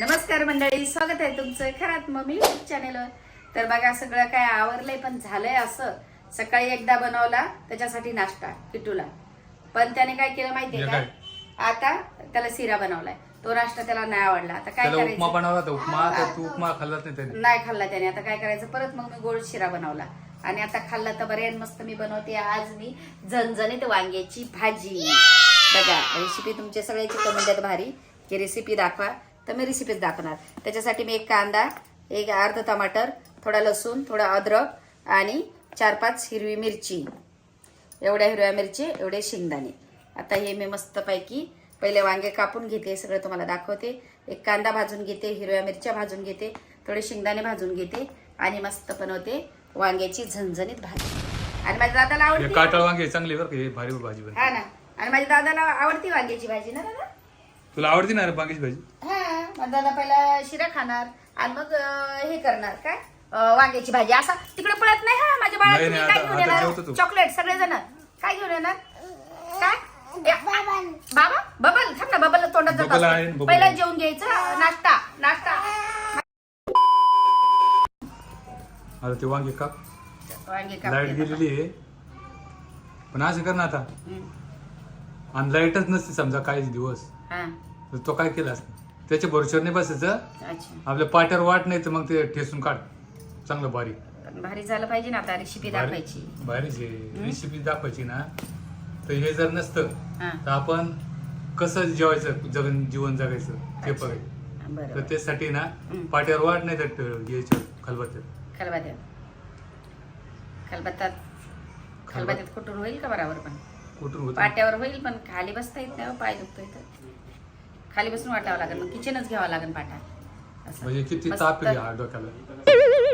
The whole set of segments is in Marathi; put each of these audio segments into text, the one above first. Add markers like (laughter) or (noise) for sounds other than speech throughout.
नमस्कार मंडळी स्वागत आहे तुमचं खरात मम्मी युट्यूब चॅनेलवर तर बघा सगळं काय आवरलंय पण झालंय असं. सकाळी एकदा बनवला त्याच्यासाठी नाश्ता किटूला पण त्याने काय केलं माहितीये का? आता त्याला सिरा बनवलाय. तो नाश्ता त्याला नाही आवडला. आता काय त्याला उपमा करायचं? बनवला होता उपमा तर तू उपमा खाल्लाच नाही त्याने? नाही खाल्ला त्याने. आता काय करायचं? परत मग मी गोड शिरा बनवला. आणि आता खाल्ला तर बरे मस्त मी बनवते आज मी झणझणीत वांग्याची भाजी. बघा रेसिपी तुमच्या सगळ्याची कमेंट आहेत भारी. की रेसिपी दाखवा. तर मी रेसिपीच दाखवणार. त्याच्यासाठी मी एक कांदा एक अर्ध टमाटर थोडा लसूण थोडा अद्रक आणि चार पाच हिरवी मिरची. एवढ्या हिरव्या मिरची एवढे शेंगदाणे. आता हे मी मस्तपैकी पहिले वांगे कापून घेते सगळं तुम्हाला दाखवते. एक कांदा भाजून घेते हिरव्या मिरच्या भाजून घेते थोडे शेंगदाणे भाजून घेते आणि मस्त बनवते वांग्याची झणझणीत भाजी. आणि माझ्या दादाला आवडते काटाळ वांगे चांगली बरं का भारी भाजी हा ना. आणि माझ्या दादाला आवडती वांग्याची भाजी ना दादा? तुला आवडती ना वांग्याची भाजी? दादा पहिला शिरा खाणार आणि मग हे करणार काय? वांग्याची भाजी. असा तिकडे पळत नाही हा माझ्या बाळा नाही, तुम्ही नाही, काय आता- घेऊन आता येणार? तू. चॉकलेट सगळेजण. काय घेऊन येणार? काय? ए, बाबा बबल थांब ना बबल तोंडात जात बबल आहे, असते. बबल पहिला आहे. जेवून घ्यायचं नाश्ता नाश्ता. आता ते वांगे का? वांगे लाइट गेलेली आहे. पण असं कर ना आता. हम्म. आणि लाईटच नसते समजा काही दिवस. हा. तर तो काय केला असता? त्याच्या भरोश्यावर नाही बसायचं. अच्छा. आपल्या पाट्यावर वाट नाही तर मग ते ठेसून काढ. चांगलं बारीक भारी झालं पाहिजे ना आता रेसिपी दाखवायची. बारीक रेसिपी दाखवायची ना तर हे जर नसतं हा. तर आपण कसं जेवायचं जगन जीवन जगायचं ते अच्छा. बघायचं तर बरोबर. त्यासाठी ना. पाट्यावर वाट नाही तर खलबत्त्यात. खलबत्त्यात. खलबत्तात खलबत्त्यात? कुठून होईल का बराबर पण? कुठून होतं? पाट्यावर होईल पण खाली बसता येत नाही हो, पाय दुखतोय तर. खाली बसून वाटावं लागेल. मग किचनच घ्यावा लागेल पाटा. असं. म्हणजे किती मस्त. ताप आहे हा डोक्याला?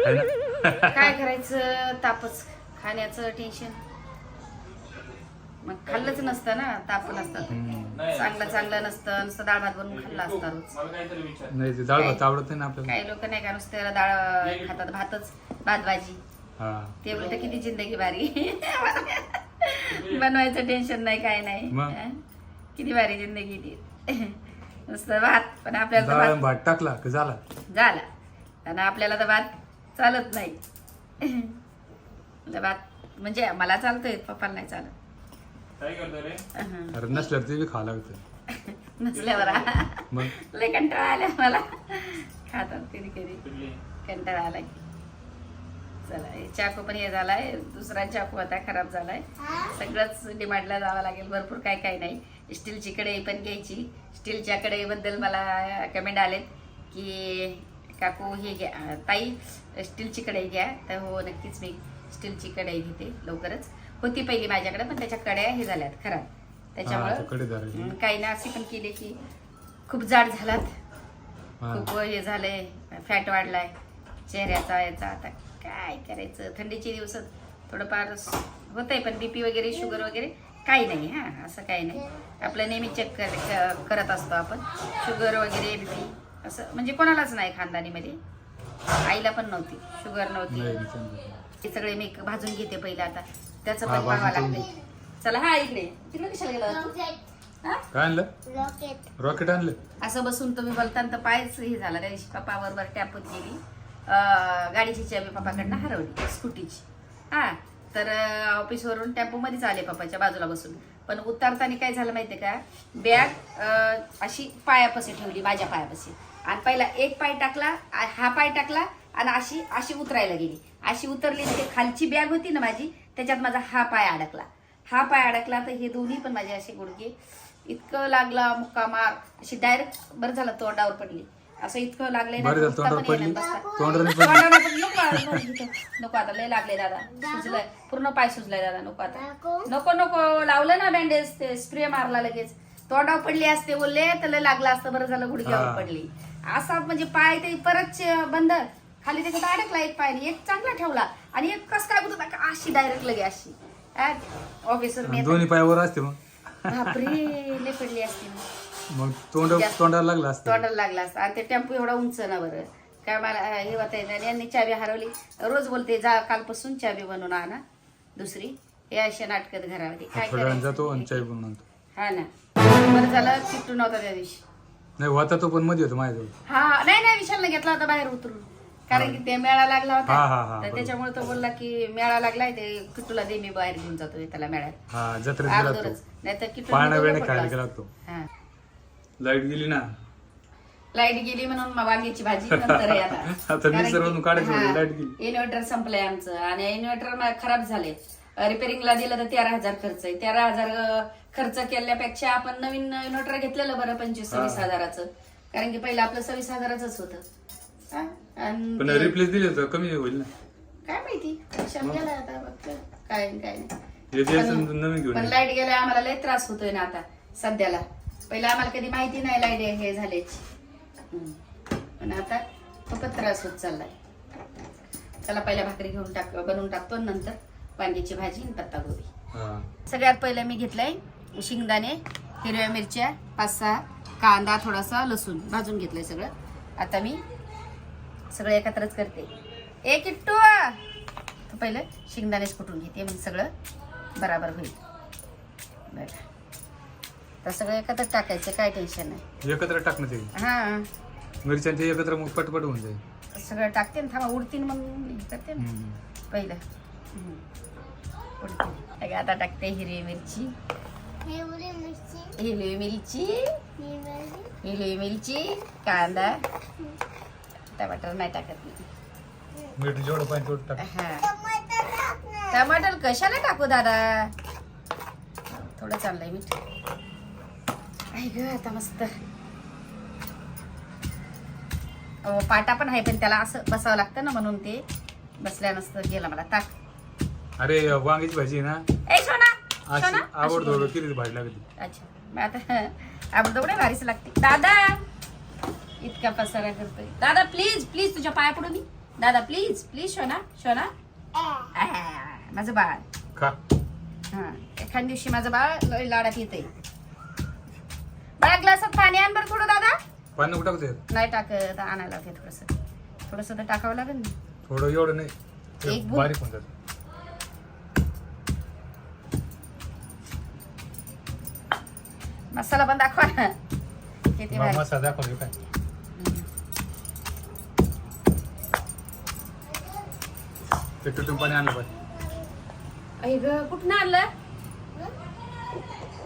है ना? काय करायचं? तापच. खाण्याचं टेन्शन मग खाल्लंच नसतं ना. ताप नसतं. हम्म. चांगलं चांगलं नसतं. नुसतं डाळ भात बनवून खाल्ला असता रोज. नाही ते डाळ भात आवडत नाही ना आपल्याला? काही लोक नाही का नुसतं डाळ खातात? भातच. भात भाजी हा. ते उलट किती जिंदगी भारी. (laughs) बनवायचं टेन्शन नाही काय नाही. मग? हं? किती भारी जिंदगी ती. (laughs) नुसतं भात पण आपल्याला तर डाळ भात भात टाकला की झाला? झाला. आणि आपल्याला तर भात चालत नाही. मला भात म्हणजे मला चालतोय पप्पाला नाही चालत. हं. अरे नसल्यावर ते बी खावं लागतं नसल्यावर मग? लय कंटाळा आला मला. खातात कधी कधी. कंटाळा आलाय. चला चाकू पण हे झालाय. दुसरा चाकू आता खराब झालाय. सगळंच डिमांडला जावं लागेल. भरपूर काय काय नाही. स्टीलची कढई पण घ्यायची. स्टीलच्या कढईबद्दल मला कमेंट आलेत की काकू हे घ्या. ताई स्टीलची कढई घ्या. तर हो नक्कीच मी स्टीलची कढई घेते लवकरच. होती पहिली माझ्याकडे पण त्याच्या कड्या हे झाल्यात खराब. त्याच्यामुळं काही ना असे पण केले की खूप जाड झालात. खूप हे झालंय. फॅट वाढलाय. चेहऱ्याचा याचा आता काय करायचं? थंडीचे दिवसात थोडंफार होतंय पण बीपी वगैरे शुगर वगैरे काही नाही हा असं काही नाही. आपलं नेहमी चेक कर, करत असतो आपण. शुगर वगैरे बीपी असं म्हणजे कोणालाच नाही खानदानीमध्ये. आईला पण नव्हती शुगर नव्हती. हे सगळे मी भाजून घेते पहिलं आता. त्याचं पण पाहावं लागतंय. चला हा इकडे. तिकडे कशाला गेला? होता तू? हा? काय आणलं? रॉकेट आणलं. असं बसून तुम्ही बोलताना तर पायच हे झाला. त्या दिवशी पप्पा बरोबर टॅपत गेली. गाडीची चावी पप्पाकडनं हरवली स्कूटीची. हा तर ऑफिसवरून टेम्पोमध्येच आले पप्पाच्या बाजूला बसून. पण उतरताना काय झालं माहितीये का? बॅग अशी पायापाशी ठेवली माझ्या पायापाशी. आणि पहिला एक पाय टाकला हा पाय टाकला आणि अशी अशी उतरायला गेली. अशी उतरली ते खालची बॅग होती ना माझी त्याच्यात माझा हा पाय अडकला. हा पाय अडकला तर हे दोन्ही पण माझे असे गुडघे इतकं लागला मुक्का मार अशी डायरेक्ट बरं झालं तोंडावर पडली. असं इतकं लागलंय ना, बरं झालं उठता तोंडावर पण येईना, पडली? बसता. तोंडावर नाही पडली? तोंडावर पडली. नको आता. नको लय लागले दादा. सुजलाय. पूर्ण पाय सुजलाय दादा नको आता. नको? नको लावलं ना बँडेज ते स्प्रे मारला लगेच. तोंडावर पडली असते बोलले तर लय लागलं असतं बरं झालं गुडघ्यावर हा. पडली. असा म्हणजे पाय ते परत चे- बंद. खाली त्याच्यात अडकला एक पाय एक चांगला ठेवला. आणि एक कस काय होत अशी डायरेक्ट लगे अशी. ऑफिसर दोन्ही पायावर असते मग. बापरे लय पडली असती. मग तोंड जास्त- तोंडाला लागलं असतं. तोंडाला लागला असता. आणि ते टेम्पो एवढा उंच ना बरं. काय मला हे होता नाही यांनी चावी हरवली. रोज बोलते जा कालपासून चावी बनवून आणा. दुसरी. हे अशा नाटकत घरामध्ये. काय थोड्या जातो आणि करायचं चाय बनवून आणतो. हा ना. बरं झालं चिट्टू नव्हता त्या दिवशी. नाही होता तो पण मध्ये होतो माझ्याजवळ. हा विशालने घेतला होता बाहेर उतरून. कारण की ते मेळा लागला हा, हा, हा, होता तर बरोबर. त्याच्यामुळे तो बोलला की मेळा लागलाय. ते किट्टूला दे मी बाहेर घेऊन जातो त्याला मेळ्यात. हा जत्रेत गेला तो. अगोदरच. नाही तर किट्टू पाळणा खायला गेला. तो. हा. लाइट गेली ना. लाइट गेली म्हणून वांग्याची भाजी नंतर आहे आता. (laughs) मिक्सरवरून की- काढायचं लाइट गेली. इन्व्हर्टर संपलंय आमचं आणि इन्व्हर्टर खराब झाले. रिपेअरिंगला दिलं तर तेरा हजार खर्च आहे. तेरा हजार खर्च केल्यापेक्षा आपण नवीन इन्व्हर्टर घेतलेलं बरं पंचवीस. सव्वीस हजाराचं. कारण की पहिलं आपलं सव्वीस हजाराच होतं. रिप्लेस दिले तर कमी होईल ना. काय माहिती? विशाल गेला आता बघ काय काय नाही. पण-. लाइट गेल्या आम्हाला लय त्रास होतोय ना आता सध्याला. पहिला आम्हाला कधी माहिती नाही लाइट हे झाल्याची. पण आता खूपच त्रास होत चाललाय. चला पहिल्या भाकरी घेऊन टाक बनवून टाकतो आणि नंतर वांग्याची भाजी आणि पत्ता गोबी हा. सगळ्यात पहिलं मी घेतलंय शेंगदाणे हिरव्या मिरच्या पाच सहा कांदा थोडासा लसूण भाजून घेतलंय सगळं. आता मी सगळं एकत्रच करते. ए किट्टू! पहिलं शेंगदाणेच कुटून घेते म्हणजे सगळं बराबर होईल. बरं. तर सगळं एकत्र टाकायचं काय टेन्शन नाही. एकत्र टाकणं ते. हां. मिरच्या ते एकत्र मग पटपट होऊन जाईल. सगळं टाकते ना थांबा उडतीन मग हे करते ना. हम्म. पहिलं. हम्म. उडतीन. अगं, आता टाकते हिरवी मिरची. हिरवी मिरची. हिरवी मिरची. हिरवी हिरवी मिरची कांदा. टमाटर नाही टाकत मी. मीठ जेवढं पाहिजे तेवढं टाक. हा. टमाटर टाकणार. टमाटर कशाला टाकू दादा? थोडं चाललंय मीठ. ग आता मस्त. पाटा पण आहे पण त्याला असं बसावं लागतं ना म्हणून ते. बसल्या नसतं गेलं मला टाक. अरे वांग्याची भाजी ना? ए सोना आवडतो. किती भाजी लागते अच्छा. आता (laughs) आवडतो नाही भारीच लागते. दादा! इतका पसारा करतोय. दादा प्लीज प्लीज तुझ्या पाया पडू मी दादा प्लीज प्लीज शोना शोना माझं बाळ. खा. हा एखाद दिवशी माझं बाळ लाडात येते बाळा ग्लासात पाणी आण बरं थोडं दादा. पाणी नको टाकते नाही टाकत आणायला लागते थोडस. थोडस तर टाकावं लागेल ना. थोडं एवढं नाही. ते एक भूक. बारीक होऊन जात. मसाला पण दाखवा ना. किती भारी. मसाला दाखवतो काय? ते तुटून पाणी आणलं पाहिजे. ग कुठं आणलं?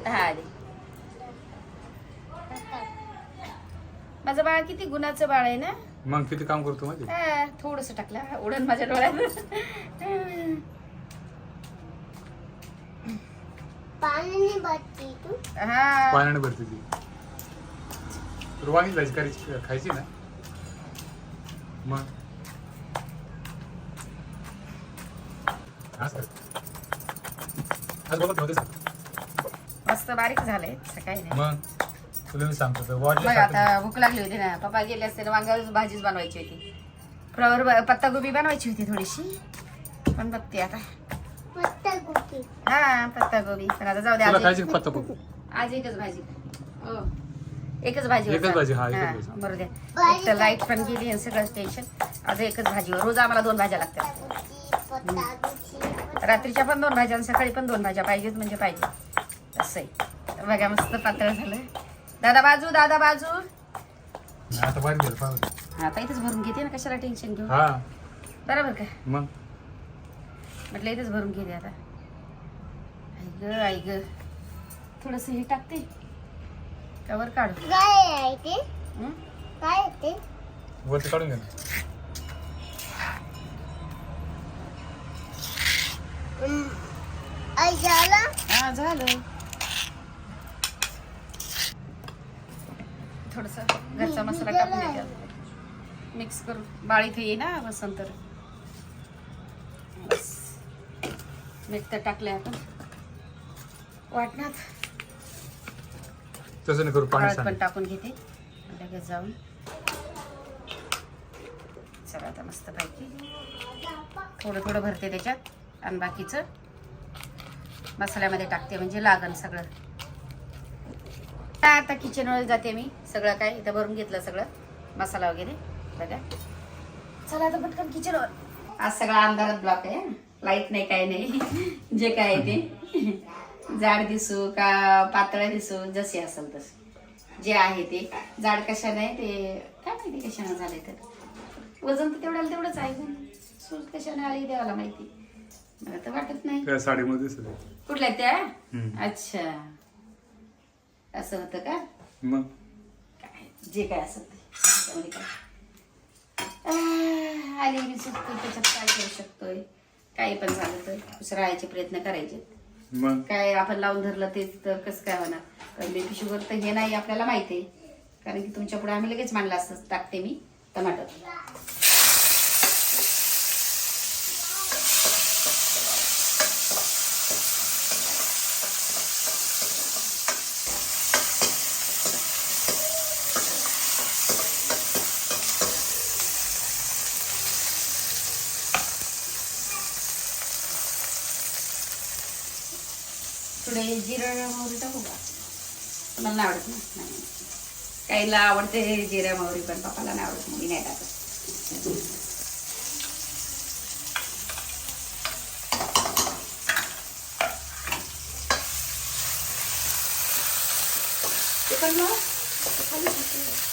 हा दे माझं बाळ किती गुणाचं बाळ आहे ना? मग किती काम करतो माहिती? हा, थोडंसं टाकलं. उडण माझ्या डोळ्यात. तू? हा. पाण्याने भरते ती. तुला वांगी भाजी करायची खायची ना? मग? आज कर. आज बघत नव्हते मस्त बारीक झालंय सकाळी नाही. मग? तुला मी सांगतो तर बघ वाटलं आता भूक लागली होती ना. पप्पा गेले असते ना वांग्यावर भाजीच बनवायची होती. फ्लावर पत्ता गोबी बनवायची होती थोडीशी. पण बघते आता. पत्ता गोबी हा पत्ता गोबी पण आता जाऊ दे तुला आज. खायची एक- का पत्ता गोबी? आज एकच भाजी. हो. एकच भाजी एकच होता. भाजी, हा, एकच भाजी. बरोबर एक तर लाइट पण गेली आणि सगळंच टेन्शन आज एकच भाजी. रोज आम्हाला दोन भाज्या लागतात. पत्ता गोबी रात्रीच्या पण दोन भाज्या आणि सकाळी पण दोन भाज्या पाहिजेत म्हणजे पाहिजे. असं आहे बघा मस्त पातळ झालं. दादा बाजू दादा बाजू. आता. हा, आता इथेच भरून घेते ना कशाला टेन्शन घेऊ? हा. बरोबर का? मग? म्हटलं इथेच भरून घेते आता. आई ग आई ग. थोडस हे टाकते. कवर काढू. काय आहे ते. हं? काय आहे ते? वरती काढून घे ना. हम्म. आई झाला? हा झालं. थोडस घरचा मसाला टाकून देते. मिक्स करू बाळीत ये ना बसन तर. बस. मीठ तर टाकलंय आपण. वाटणार. तसं करू पाणी टाकून घेते. लगेच जाऊन. चला आता मस्त पैकी थोडं थोडं भरते त्याच्यात. आणि बाकीचं मसाल्यामध्ये टाकते म्हणजे लागन सगळं. आता किचनवर जाते मी. सगळं काय? इथं भरून घेतलं सगळं. मसाला वगैरे. बघा. चला आता पटकन किचनवर आज सगळा अंधारात ब्लॉक आहे. लाइट नाही काय नाही. जे काय आहे ते. जाड दिसू का पातळ दिसू जसे असेल तसे जे आहे ते. जाड कशाने आहे ते? काय माहिती कशाने झाले तर. वजन तर तेवढ्याला तेवढंच आहे. पण सूज कशाने आली देवाला माहिती. मला तर वाटत नाही. कुठल्या त्या. अच्छा. असं होतं का? मग? काय? जे काय असं ते. त्याच्यामध्ये काय? आह, आली मी चुकतो त्याच्यात काय करू शकतोय? काही पण झालं तर खुश राहायचे प्रयत्न करायचे. मग? काय आपण लावून धरलं ते तर कसं काय होणार? बीपी शुगर तर हे नाही आपल्याला माहिती आहे. कारण की तुमच्यापुढे आम्ही लगेच मांडलं असतं टाकते मी टमाटर. थोडे जिरं मोहरी टाकू का? मला नाही आवडत ना नाही. काहीला आवडते जिरा मोहरी पण पप्पाला नाही आवडत मी नाही टाकत ते पण मग खाली टाकते.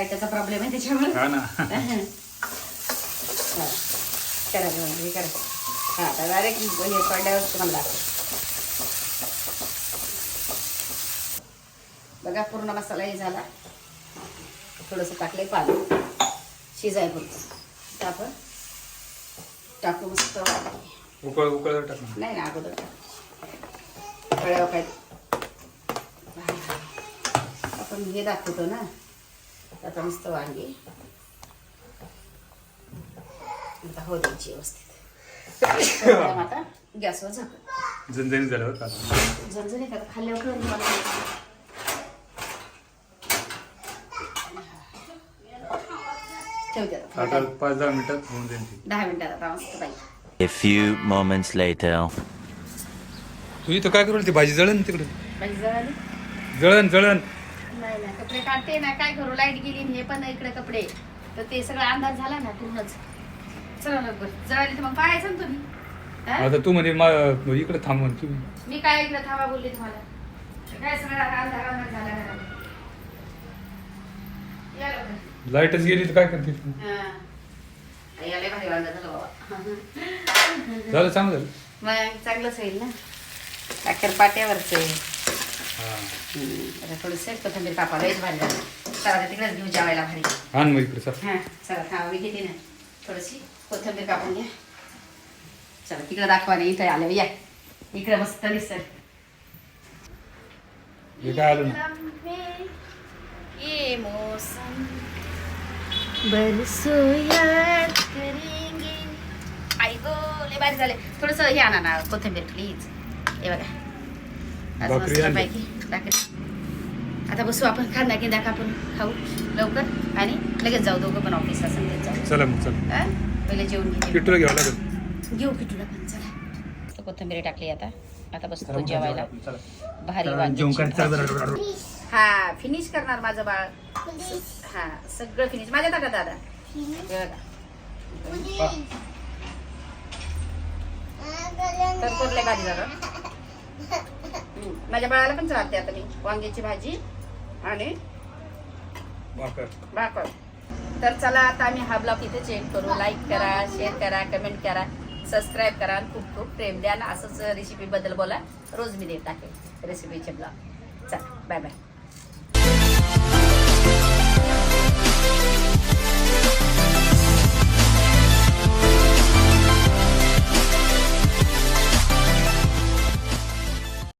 लाईटाचा प्रॉब्लेम आहे त्याच्यामुळे. हा ना. करा हे करा. हा आता डायरेक्ट हे पडल्यावर तुम्हाला दाखव. बघा पूर्ण मसाला हे झाला. थोडंसं टाकलंय पाणी. शिजाय पुरतं आपण टाकू मस्त. उकळ उकळ टाक. नाही ना अगोदर कळ्यावर काय आपण हे दाखवतो ना. आता मस्त वांगी आता हो द्यायची व्यवस्थित आता गॅसवर झाकू झणझणीत झाल्यावर का झणझणीत आता खाल्ल्यावर. ठेवते पाच दहा मिनिटात होऊन जाईल दहा मिनिटात आता मस्त पाहिजे A few moments later. तू इथं काय करू ती भाजी जळण तिकडे भाजी जळाली जळण जळण नाही कपडे काढते ना काय करू लाइट गेली हे पण इकडे कपडे. तर ते सगळं अंदाज झाला ना पूर्णच. चला लवकर जळाली तर मग पाहायचं ना तुम्ही. हा? आता तू म्हणजे मा- इकडे थांब म्हण तुम्ही. मी काय इकडे थांबा बोलले तुम्हाला? काय सगळं अंधार अंधार झाला घरात. या लवकर. लाईटच गेली तर काय करते तू? हा. याला भारी वाटत झालं बाबा. झालं चांगलं मग चांगलंच होईल ना. अखेर पाट्यावरच आहे. आता थोडंसं कोथिंबीर कापायला लयच भारी झालं. चला आता तिकडेच घेऊ जेवायला भारी. आण मग इकडे चल. हा चला थांबा मी घेते ना. थोडीशी कोथिंबीर कापून घ्या. चला तिकडे दाखवा ना इथं आलं या. इकडे मस्त दिसत हे काय आलं ना. ये मौसम बरसो याद करेंगे. आई गो लय भारी झाले. थोडस हे आणा ना कोथिंबीर प्लीज हे बघा. आज भाकरी मस्त आणली. पैकी. भाकरी आता बसू आपण खांदा किंदा कापून खाऊ लवकर आणि लगेच जाऊ. दोघं पण ऑफिसला संध्याच जाऊ. चला मग चल. हा? पहिले किटूला घ्यावं लागेल. घेऊ किटूला पण चला. तर कोथिंबीर टाकली आता. आता बसतो जेवायला. भारी जेवण वांग्याची भाजी. हा फिनिश करणार माझं बाळ. हा सगळं फिनिश माझ्या दादा. हे बघा तर कोरले भाजी दादा. (laughs) माझ्या बाळाला पण चालते आता मी वांग्याची भाजी आणि भाकर. तर चला आता आम्ही हा ब्लॉग इथे चेक करू. लाईक करा शेअर करा कमेंट करा सबस्क्राईब करा आणि खूप खूप प्रेम द्या. आणि असंच रेसिपी बद्दल बोला. रोज मी देत टाकेल रेसिपीचे ब्लॉग. चला बाय बाय